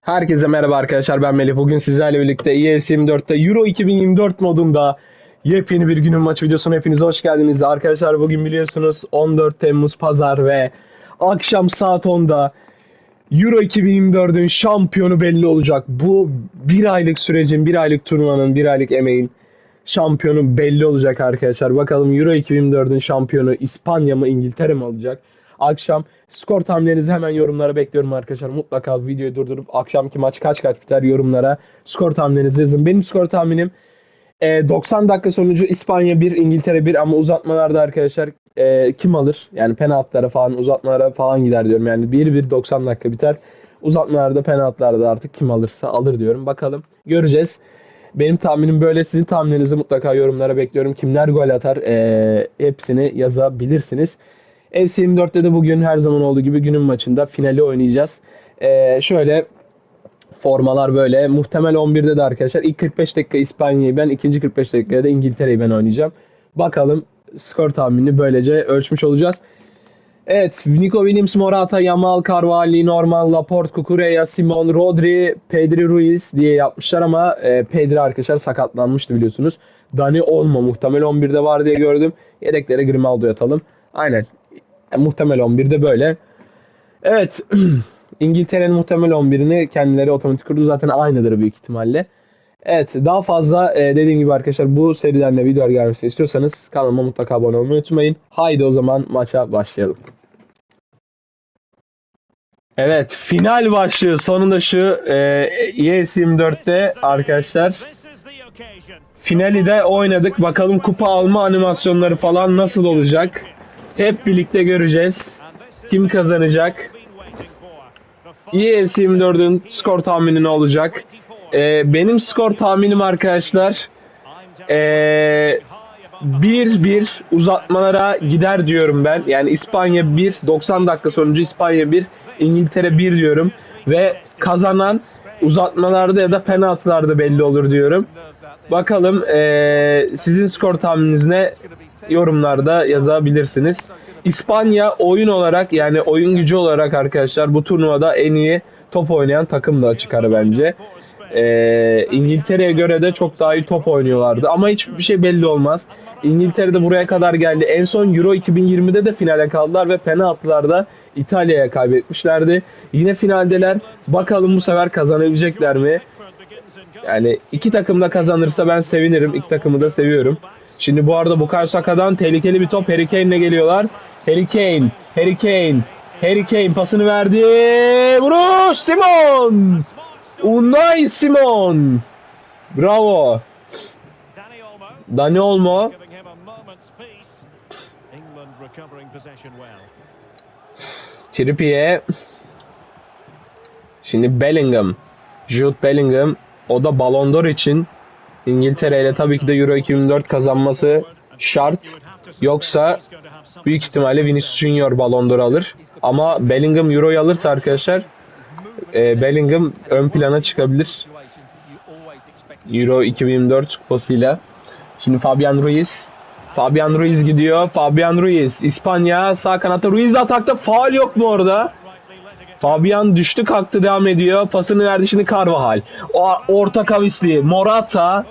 Herkese merhaba arkadaşlar ben Melih. Bugün sizlerle birlikte E EFC 24'te Euro 2024 modunda yepyeni bir günün maç videosuna hepiniz hoş geldiniz. Arkadaşlar bugün biliyorsunuz 14 Temmuz Pazar ve akşam saat 10'da Euro 2024'ün şampiyonu belli olacak. Bu bir aylık sürecin, bir aylık turnuvanın, bir aylık emeğin şampiyonu belli olacak arkadaşlar. Bakalım Euro 2024'ün şampiyonu İspanya mı İngiltere mi olacak? Akşam skor tahminlerinizi hemen yorumlara bekliyorum arkadaşlar. Mutlaka videoyu durdurup akşamki maç kaç kaç biter yorumlara skor tahminlerinizi yazın. Benim skor tahminim e, 90 dakika sonucu İspanya 1, İngiltere 1 ama uzatmalarda arkadaşlar e, kim alır? Yani penaltılara falan uzatmalara falan gider diyorum. Yani 1-1 90 dakika biter. Uzatmalarda penaltılarda artık kim alırsa alır diyorum. Bakalım göreceğiz. Benim tahminim böyle. Sizin tahminlerinizi mutlaka yorumlara bekliyorum. Kimler gol atar e, hepsini yazabilirsiniz. FC 24'te de bugün her zaman olduğu gibi günün maçında finali oynayacağız. E, şöyle formalar böyle. Muhtemel 11'de de arkadaşlar ilk 45 dakika İspanya'yı ben, ikinci 45 dakikada da İngiltere'yi ben oynayacağım. Bakalım skor tahminini böylece ölçmüş olacağız. Evet, Nico Williams, Morata, Yamal, Carvalho, Norman, Laporte, Cucurella, Simon, Rodri, Pedri Ruiz diye yapmışlar ama e, Pedri arkadaşlar sakatlanmıştı biliyorsunuz. Dani Olmo muhtemel 11'de var diye gördüm. Yedeklere Grimaldo'yu atalım. Aynen. E, muhtemel 11'de böyle. Evet. İngiltere'nin muhtemel 11'ini kendileri otomatik kurdu. Zaten aynıdır büyük ihtimalle. Evet daha fazla e, dediğim gibi arkadaşlar bu seriden de videolar gelmesini istiyorsanız kanalıma mutlaka abone olmayı unutmayın. Haydi o zaman maça başlayalım. Evet final başlıyor. Sonunda şu e, ES 24'te arkadaşlar finali de oynadık. Bakalım kupa alma animasyonları falan nasıl olacak. Hep birlikte göreceğiz. Kim kazanacak? EFC 24'ün skor tahmini ne olacak? Ee, benim skor tahminim arkadaşlar ee, 1-1 uzatmalara gider diyorum ben. Yani İspanya 1, 90 dakika sonucu İspanya 1, İngiltere 1 diyorum. Ve kazanan uzatmalarda ya da penaltılarda belli olur diyorum. Bakalım ee, sizin skor tahmininiz ne? Yorumlarda yazabilirsiniz. İspanya oyun olarak yani oyun gücü olarak arkadaşlar bu turnuvada en iyi top oynayan takım da açık bence. Ee, İngiltere'ye göre de çok daha iyi top oynuyorlardı ama hiçbir şey belli olmaz. İngiltere de buraya kadar geldi. En son Euro 2020'de de finale kaldılar ve penaltılarda İtalya'ya kaybetmişlerdi. Yine finaldeler. Bakalım bu sefer kazanabilecekler mi? Yani iki takım da kazanırsa ben sevinirim. İki takımı da seviyorum. Şimdi bu arada Bukayo Saka'dan tehlikeli bir top Harry Kane'le geliyorlar. Harry Kane, Harry Kane, Harry Kane pasını verdi. Vuruş Simon! Unai Simon! Bravo. Dani Olmo. Trippier. Şimdi Bellingham. Jude Bellingham. O da Ballon d'Or için İngiltere ile tabii ki de Euro 2024 kazanması şart. Yoksa büyük ihtimalle Vinicius Junior Ballon d'Or alır. Ama Bellingham Euro'yu alırsa arkadaşlar e, Bellingham ön plana çıkabilir. Euro 2024 kupasıyla. Şimdi Fabian Ruiz. Fabian Ruiz gidiyor. Fabian Ruiz. İspanya sağ kanatta. Ruiz de atakta. Faal yok mu orada? Fabian düştü kalktı devam ediyor. Pasını verdi şimdi Carvajal. O orta kavisli. Morata.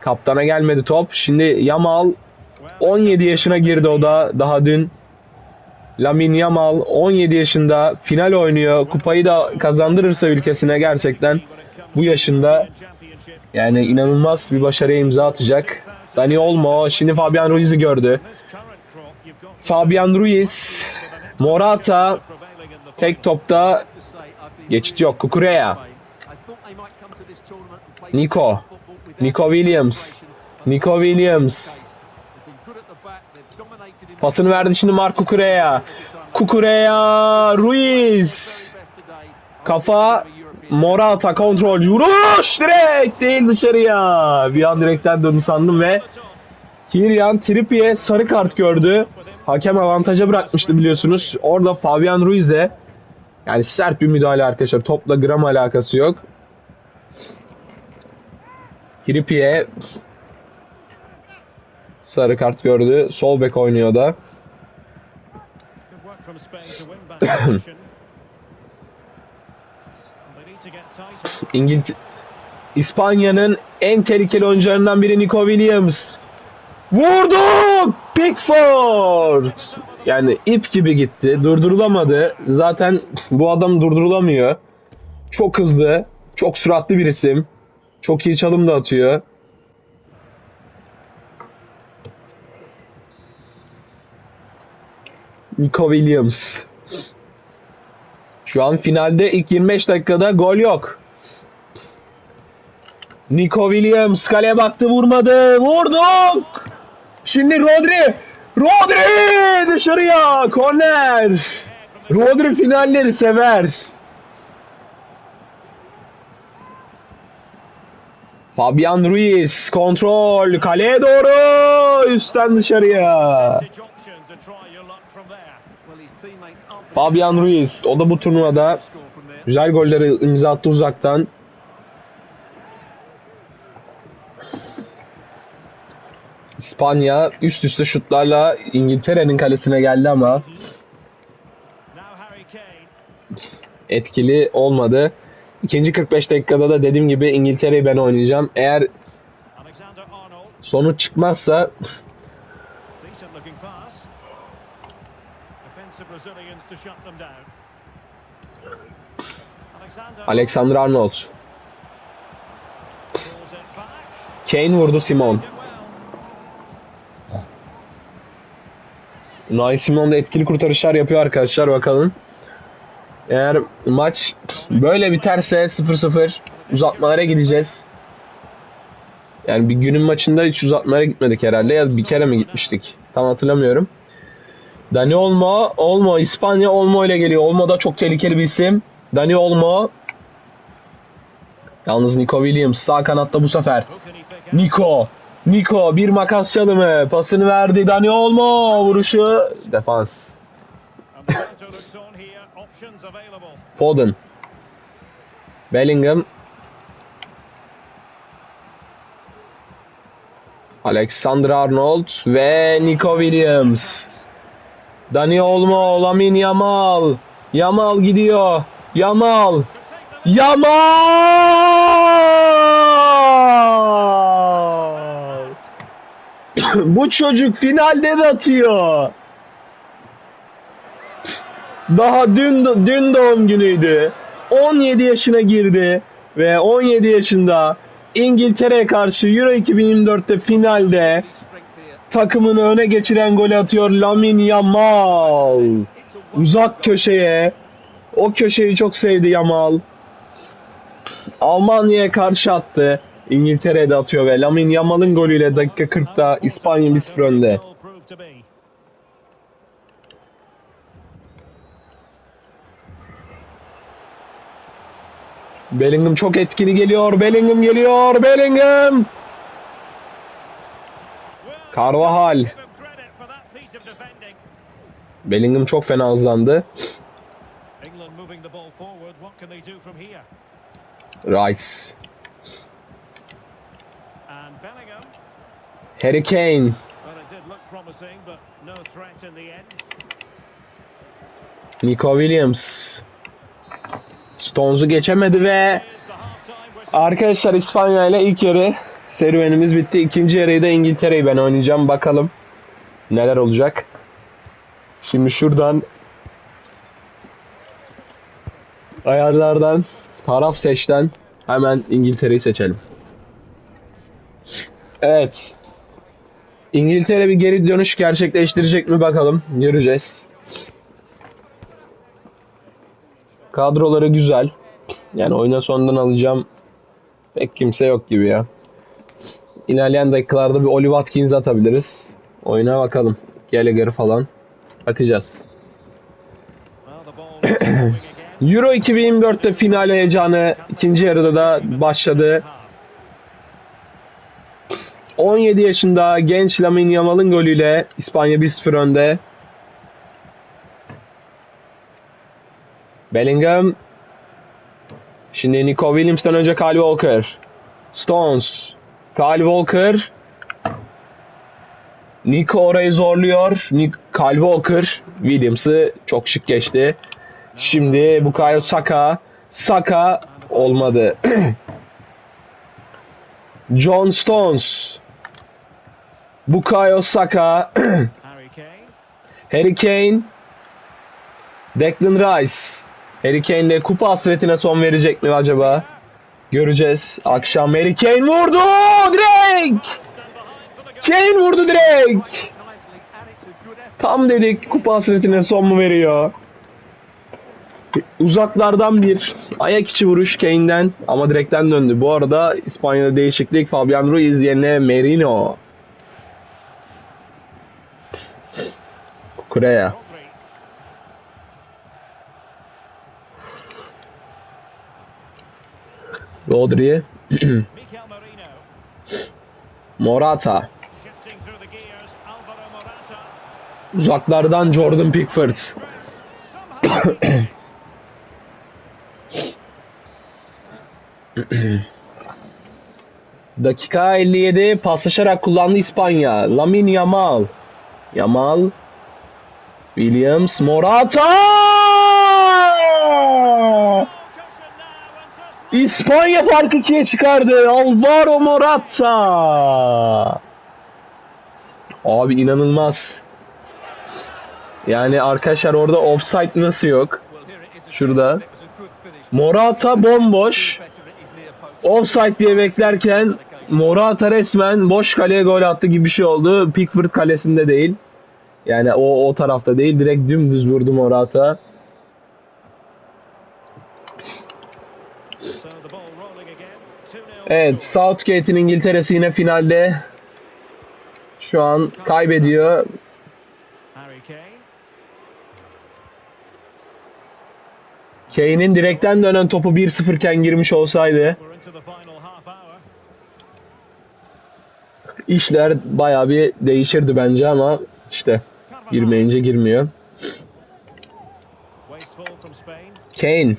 Kaptana gelmedi top. Şimdi Yamal 17 yaşına girdi o da daha dün. Lamin Yamal 17 yaşında final oynuyor. Kupayı da kazandırırsa ülkesine gerçekten bu yaşında yani inanılmaz bir başarıya imza atacak. Dani Olmo şimdi Fabian Ruiz'i gördü. Fabian Ruiz, Morata tek topta geçit yok. Kukureya, Nico, Nico Williams, Nico Williams. Pasını verdi şimdi Mark Kukureya. Kukureya, Ruiz. Kafa Morata kontrol vuruş direkt değil dışarıya. Bir an direkten döndü sandım ve Kylian Trippier sarı kart gördü. Hakem avantaja bırakmıştı biliyorsunuz. Orada Fabian Ruiz'e yani sert bir müdahale arkadaşlar. Topla gram alakası yok. Trippier sarı kart gördü. Sol bek oynuyor da. Good work from Spain to win back the position. They need to get tighter. İngilt İspanya'nın en tehlikeli oyuncularından biri Nico Williams. Vurdu! Pickford! Yani ip gibi gitti. Durdurulamadı. Zaten bu adam durdurulamıyor. Çok hızlı. Çok süratli bir isim. Çok iyi çalım da atıyor. Nico Williams. Şu an finalde ilk 25 dakikada gol yok. Nico Williams kaleye baktı vurmadı. Vurduk. Şimdi Rodri. Rodri dışarıya. Korner. Rodri finalleri sever. Fabian Ruiz kontrol kaleye doğru üstten dışarıya. Fabian Ruiz o da bu turnuvada güzel golleri imza attı uzaktan. İspanya üst üste şutlarla İngiltere'nin kalesine geldi ama etkili olmadı. İkinci 45 dakikada da dediğim gibi İngiltere'yi ben oynayacağım. Eğer sonuç çıkmazsa Alexander Arnold. Kane vurdu Simon. Unai Simon da etkili kurtarışlar yapıyor arkadaşlar bakalım. Eğer maç böyle biterse 0-0 uzatmalara gideceğiz. Yani bir günün maçında hiç uzatmalara gitmedik herhalde ya bir kere mi gitmiştik? Tam hatırlamıyorum. Dani Olmo, Olmo İspanya Olmo ile geliyor. Olmo da çok tehlikeli bir isim. Dani Olmo. Yalnız Nico Williams sağ kanatta bu sefer. Nico. Nico bir makas çalımı. Pasını verdi. Dani Olmo. Vuruşu. Defans. Foden. Bellingham. Alexander Arnold ve Nico Williams. Dani Olmo, Lamine Yamal. Yamal gidiyor. Yamal. Yamal! Bu çocuk finalde de atıyor. Daha dün dün doğum günüydü. 17 yaşına girdi ve 17 yaşında İngiltere'ye karşı Euro 2024'te finalde. Takımını öne geçiren golü atıyor Lamine Yamal. Uzak köşeye. O köşeyi çok sevdi Yamal. Almanya'ya karşı attı. İngiltere'ye de atıyor ve Lamine Yamal'ın golüyle dakika 40'ta İspanya 1-0 önde. Bellingham çok etkili geliyor. Bellingham geliyor. Bellingham. Defending. Bellingham çok fena hızlandı. Rice. Harry Kane. Nico Williams. Stones'u geçemedi ve arkadaşlar İspanya ile ilk yarı serüvenimiz bitti. İkinci yarıyı da İngiltere'yi ben oynayacağım. Bakalım neler olacak. Şimdi şuradan ayarlardan taraf seçten hemen İngiltere'yi seçelim. Evet. İngiltere bir geri dönüş gerçekleştirecek mi bakalım. Göreceğiz. Kadroları güzel. Yani oyuna sondan alacağım pek kimse yok gibi ya. İlerleyen dakikalarda bir Oli Watkins atabiliriz. Oyuna bakalım. Gallagher falan. Bakacağız. Euro 2024'te final heyecanı ikinci yarıda da başladı. 17 yaşında genç Lamine Yamal'ın golüyle İspanya 1-0 önde. Bellingham. Şimdi Nico Williams'tan önce Kyle Walker. Stones. Kyle Walker. Nico orayı zorluyor. Nick Kyle Walker Williams'ı çok şık geçti. Şimdi Bukayo Saka. Saka olmadı. John Stones. Bukayo Saka. Harry Kane. Declan Rice. Harry Kane ile kupa hasretine son verecek mi acaba? Göreceğiz. Akşam Harry Kane vurdu! Direkt! Kane vurdu direkt! Tam dedik kupa hasretine son mu veriyor? Uzaklardan bir ayak içi vuruş Kane'den ama direkten döndü. Bu arada İspanya'da değişiklik Fabian Ruiz yerine Merino. Kukureya. Rodri. Morata. Uzaklardan Jordan Pickford. Dakika 57 paslaşarak kullandı İspanya. Lamine Yamal. Yamal. Williams. Morata! İspanya farkı ikiye çıkardı. Alvaro Morata. Abi inanılmaz. Yani arkadaşlar orada offside nasıl yok? Şurada. Morata bomboş. Offside diye beklerken Morata resmen boş kaleye gol attı gibi bir şey oldu. Pickford kalesinde değil. Yani o o tarafta değil. Direkt dümdüz vurdu Morata. Evet, Southgate'in İngiltere'si yine finalde. Şu an kaybediyor. Kane'in direkten dönen topu 1-0 iken girmiş olsaydı işler bayağı bir değişirdi bence ama işte girmeyince girmiyor. Kane.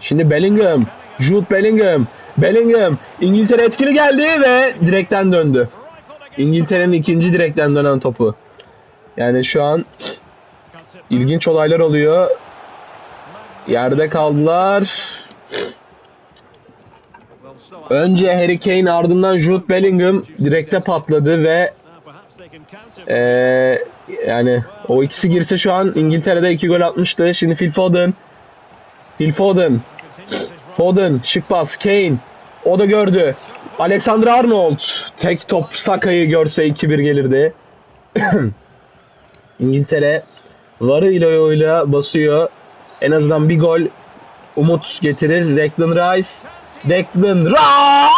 Şimdi Bellingham. Jude Bellingham. Bellingham. İngiltere etkili geldi ve direkten döndü. İngiltere'nin ikinci direkten dönen topu. Yani şu an ilginç olaylar oluyor. Yerde kaldılar. Önce Harry Kane ardından Jude Bellingham direkte patladı ve eee, yani o ikisi girse şu an İngiltere'de iki gol atmıştı. Şimdi Phil Foden. Phil Foden. Foden, şık pas, Kane. O da gördü. Alexander Arnold. Tek top Saka'yı görse 2-1 gelirdi. İngiltere varıyla yoğuyla basıyor. En azından bir gol umut getirir. Declan Rice. Declan Rice!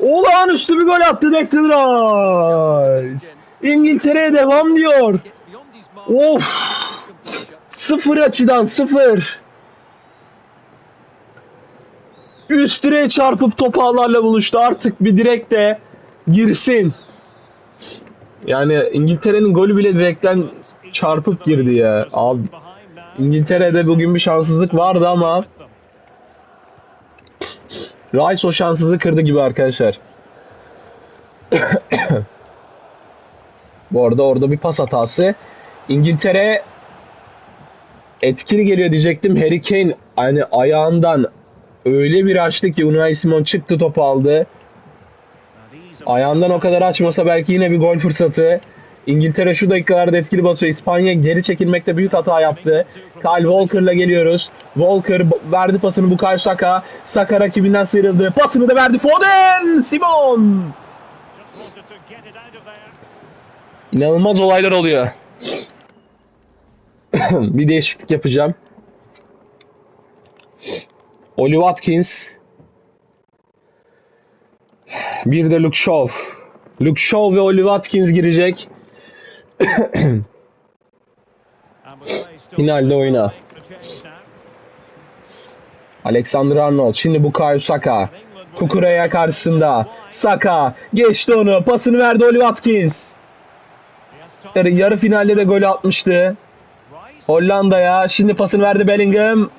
Olağanüstü bir gol attı Declan Rice. İngiltere'ye devam diyor. Of! Sıfır açıdan sıfır. Üst direğe çarpıp top ağlarla buluştu. Artık bir direk de girsin. Yani İngiltere'nin golü bile direkten çarpıp girdi ya. Abi İngiltere'de bugün bir şanssızlık vardı ama Rice o şanssızlığı kırdı gibi arkadaşlar. Bu arada orada bir pas hatası. İngiltere etkili geliyor diyecektim. Harry Kane hani ayağından öyle bir açtı ki Unai Simon çıktı topu aldı. Ayağından o kadar açmasa belki yine bir gol fırsatı. İngiltere şu dakikalarda etkili basıyor. İspanya geri çekilmekte büyük hata yaptı. Kyle Walker'la geliyoruz. Walker verdi pasını Bukayo Saka. Saka rakibinden sıyrıldı. Pasını da verdi Foden! Simon! İnanılmaz olaylar oluyor. bir değişiklik yapacağım. Oli Watkins. Bir de Luke Shaw. Luke Shaw ve Oli Watkins girecek. Finalde oyna. Alexander Arnold. Şimdi Bukayo Saka. Kukureya karşısında. Saka geçti onu. Pasını verdi Oli Watkins. Yarı, yarı finalde de gol atmıştı. Hollanda'ya. Şimdi pasını verdi Bellingham.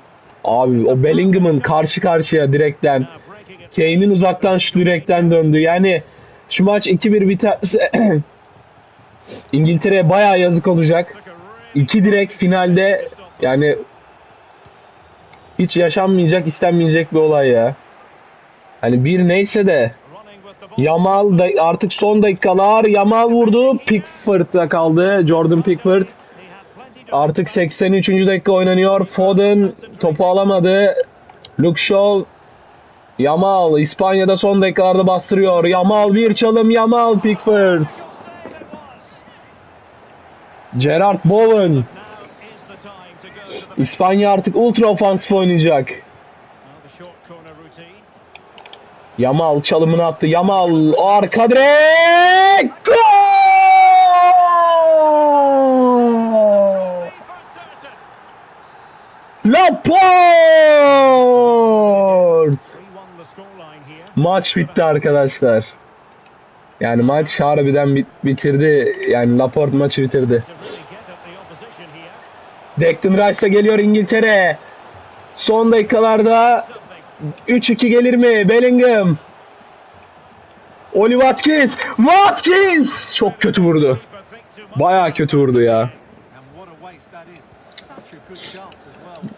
Abi o Bellingham'ın karşı karşıya direkten Kane'in uzaktan şu direkten döndü. Yani şu maç 2-1 biterse İngiltere'ye bayağı yazık olacak. İki direk finalde yani hiç yaşanmayacak, istenmeyecek bir olay ya. Hani bir neyse de. Yamal da artık son dakikalar Yamal vurdu. Pickford'da kaldı. Jordan Pickford. Artık 83. dakika oynanıyor. Foden topu alamadı. Luke Shaw Yamal İspanya'da son dakikalarda bastırıyor. Yamal bir çalım Yamal Pickford. Gerard Bowen. İspanya artık ultra ofansif oynayacak. Yamal çalımını attı. Yamal arka direk. Gol! Certain. Laporte! 3-1 the scoreline here. Maç bitti arkadaşlar. Yani maç harbiden bit- bitirdi. Yani Laporte maçı bitirdi. Declan Rice de geliyor İngiltere. Son dakikalarda Something. 3-2 gelir mi? Bellingham. Oli Watkins. Watkins! Çok kötü vurdu. Bayağı kötü vurdu ya.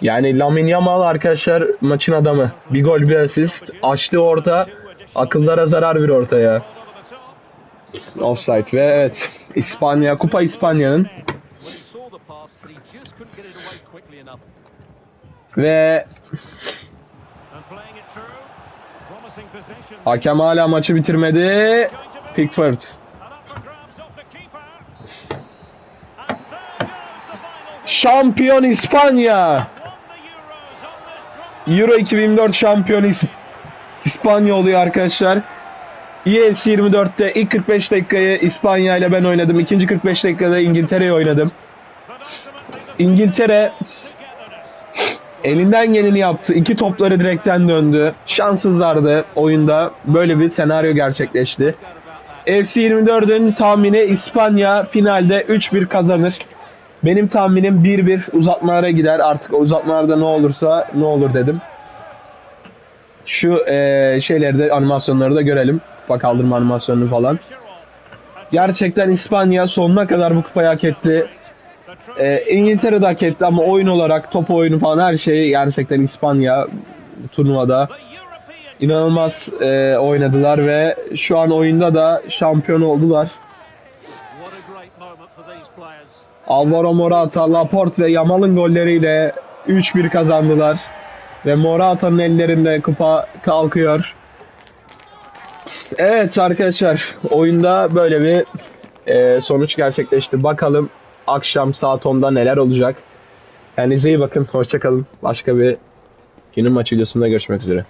Yani Lamine Yamal arkadaşlar maçın adamı. Bir gol bir asist. Açtı orta. Akıllara zarar bir orta ya. Over the top. Offside ve evet. İspanya, Kupa İspanya'nın. Ve hakem hala maçı bitirmedi. Pickford. Şampiyon İspanya. Euro 2024 şampiyonu İs- İspanya oluyor arkadaşlar. EFC 24'te ilk 45 dakikayı İspanya ile ben oynadım. İkinci 45 dakikada İngiltere'yi oynadım. İngiltere elinden geleni yaptı. İki topları direkten döndü. Şanssızlardı oyunda. Böyle bir senaryo gerçekleşti. FC 24'ün tahmini İspanya finalde 3-1 kazanır. Benim tahminim 1-1 uzatmalara gider. Artık uzatmalarda ne olursa ne olur dedim. Şu eee şeyleri de animasyonları da görelim. Kupa kaldırma animasyonunu falan. Gerçekten İspanya sonuna kadar bu kupayı hak etti. Ee, İngiltere de hak etti ama oyun olarak top oyunu falan her şeyi gerçekten İspanya turnuvada inanılmaz e, oynadılar ve şu an oyunda da şampiyon oldular. Alvaro Morata, Laporte ve Yamal'ın golleriyle 3-1 kazandılar. Ve Morata'nın ellerinde kupa kalkıyor. Evet arkadaşlar oyunda böyle bir e, sonuç gerçekleşti. Bakalım akşam saat 10'da neler olacak. Kendinize iyi bakın. Hoşçakalın. Başka bir günün maç videosunda görüşmek üzere.